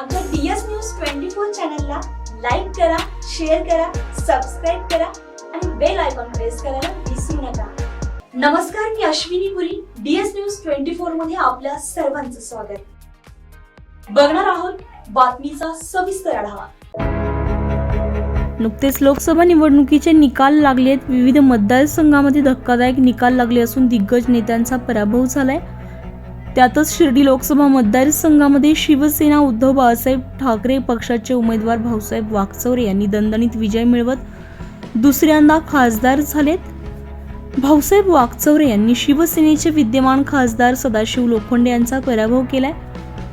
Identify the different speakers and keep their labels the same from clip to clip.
Speaker 1: आमच्या D S news twenty four चॅनलला like करा शेअर करा सबस्क्राईब करा आणि बेल आयकॉन प्रेस करायला विसरू नका. नमस्कार मी Ashwini Puri DS news twenty फोरमध्ये आपल्या सर्वांचं स्वागत. बघणार आहोत बातमीचा सविस्तर आढावा.
Speaker 2: नुकतेच लोकसभा निवडणुकीचे निकाल लागलेत. विविध मतदारसंघामध्ये धक्कादायक निकाल लागले असून दिग्गज नेत्यांचा पराभव झालाय. त्यातच शिर्डी लोकसभा मतदारसंघामध्ये शिवसेना उद्धव बाळासाहेब ठाकरे पक्षाचे उमेदवार भाऊसाहेब वाकचौरे यांनी दणदणीत विजय मिळवत दुसऱ्यांदा खासदार झालेत. भाऊसाहेब वाकचौरे यांनी शिवसेनेचे विद्यमान खासदार सदाशिव लोखंडे यांचा पराभव केलाय.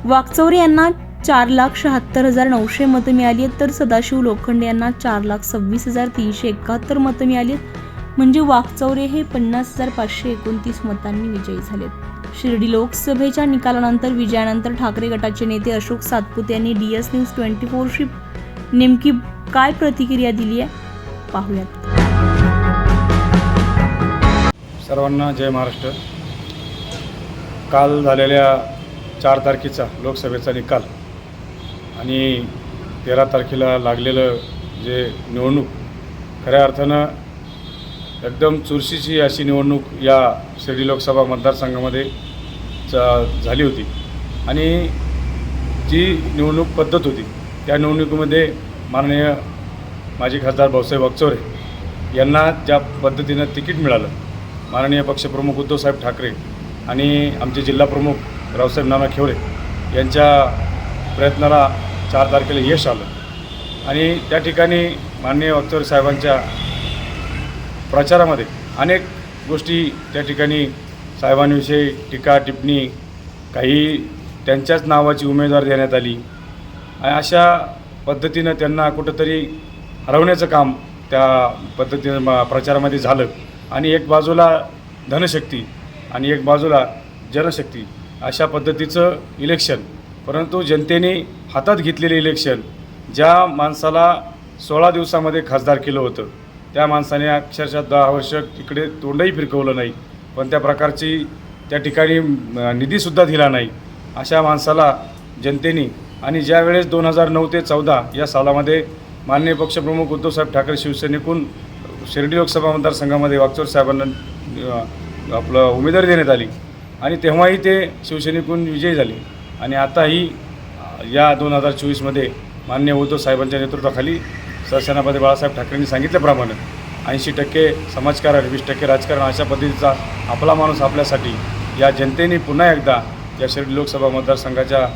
Speaker 2: वाकचौरे यांना चार लाख शहात्तर हजार नऊशे मतं मिळाली आहेत तर सदाशिव लोखंडे यांना चार लाख सव्वीस हजार तीनशे एकाहत्तर मतं मिळाली आहेत. म्हणजे वाकचौरे हे पन्नास हजार पाचशे एकोणतीस मतांनी विजयी झालेत. शिर्डी लोकसभेच्या निकालानंतर विजयानंतर ठाकरे गटाचे नेते अशोक सातपुते यांनी डी एस न्यूज ट्वेंटी फोरशी नेमकी काय प्रतिक्रिया दिली आहे? पाहूयात.
Speaker 3: सर्वांना जय महाराष्ट्र. काल झालेल्या चार तारखेचा लोकसभेचा निकाल आणि तेरा तारखेला लागलेलं जे निवडणूक खऱ्या अर्थानं एकदम चुरशीची अशी निवडणूक या शिर्डी लोकसभा मतदारसंघामध्ये झाली होती. आणि जी निवडणूक पद्धत होती त्या निवडणुकीमध्ये माननीय माजी खासदार भाऊसाहेब अगचोरे यांना ज्या पद्धतीनं तिकीट मिळालं माननीय पक्षप्रमुख उद्धवसाहेब ठाकरे आणि आमचे जिल्हाप्रमुख रावसाहेब नाना खेवरे यांच्या प्रयत्नाला चार तारखेला यश आलं. आणि त्या ठिकाणी माननीय अगचोरे साहेबांच्या प्रचारामध्ये अनेक गोष्टी त्या ठिकाणी साहेबांविषयी टीका टिप्पणी काही त्यांच्याच नावाची उमेदवार देण्यात आली. आणि अशा पद्धतीनं त्यांना कुठंतरी हरवण्याचं काम त्या पद्धतीनं प्रचारामध्ये झालं. आणि एक बाजूला धनशक्ती आणि एक बाजूला जनशक्ती अशा पद्धतीचं इलेक्शन. परंतु जनतेने हातात घेतलेले इलेक्शन ज्या माणसाला सोळा दिवसामध्ये खासदार केलं होतं त्या माणसाने अक्षरशः दहा वर्ष इकडे तोंडही फिरकवलं नाही पण त्या प्रकारची त्या ठिकाणी निधीसुद्धा दिला नाही. अशा माणसाला जनतेने आणि ज्यावेळेस दोन हजार नऊ ते चौदा या सालामध्ये माननीय पक्षप्रमुख उद्धवसाहेब ठाकरे शिवसेनेकून शिर्डी लोकसभा मतदारसंघामध्ये वागचोर साहेबांना आपलं उमेदवारी देण्यात आली आणि तेव्हाही ते शिवसेनेकून विजयी झाले. आणि आताही या दोन हजार चोवीसमध्ये माननीय उद्धव साहेबांच्या नेतृत्वाखाली सरसेनापती बाळासाहेब ठाकरेंनी सांगितल्याप्रमाणे ऐंशी टक्के समाजकारण वीस टक्के राजकारण अशा पद्धतीचा आपला माणूस आपल्यासाठी या जनतेने पुन्हा एकदा या शिर्डी लोकसभा मतदारसंघाच्या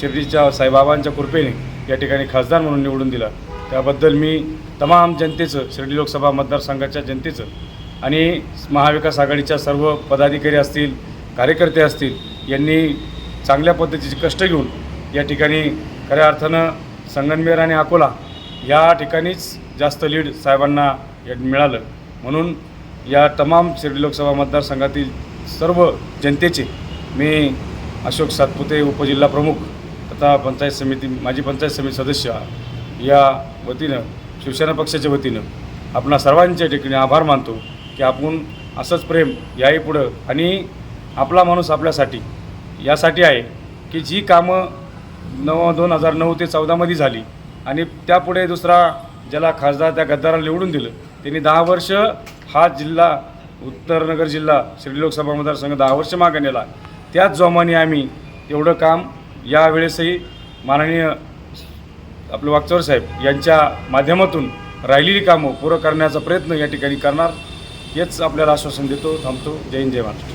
Speaker 3: शिर्डीच्या साईबाबांच्या कृपेने या ठिकाणी खासदार म्हणून निवडून दिला. त्याबद्दल मी तमाम जनतेचं शिर्डी लोकसभा मतदारसंघाच्या जनतेचं आणि महाविकास आघाडीच्या सर्व पदाधिकारी असतील कार्यकर्ते असतील यांनी चांगल्या पद्धतीचे कष्ट घेऊन या ठिकाणी खऱ्या अर्थानं संगनमेर आणि अकोला या ठिकाणीच जास्त लीड साहेबांना या- मिळालं. म्हणून या तमाम शिर्डी लोकसभा मतदारसंघातील सर्व जनतेचे मी अशोक सातपुते उपजिल्हा प्रमुख तथा पंचायत समिती माजी पंचायत समिती सदस्य या वतीनं शिवसेना पक्षाच्या वतीनं आपणा सर्वांच्या ठिकाणी आभार मानतो की आपण असंच प्रेम याही पुढं आणि आपला माणूस आपल्यासाठी यासाठी आहे की जी कामं नऊ दोन हजार नऊ ते चौदामध्ये झाली आणि त्यापुढे दुसरा ज्याला खासदार त्या गद्दाराला निवडून दिलं त्यांनी दहा वर्ष हा जिल्हा उत्तरनगर जिल्हा शिर्डी लोकसभा मतदारसंघ दहा वर्ष मागे नेला. त्याच जोमाने आम्ही एवढं काम यावेळेसही माननीय आपलं वागचौर साहेब यांच्या माध्यमातून राहिलेली कामं पुरं करण्याचा प्रयत्न या ठिकाणी करणार हेच आपल्याला आश्वासन देतो थांबतो. जय हिंद जय महाराष्ट्र.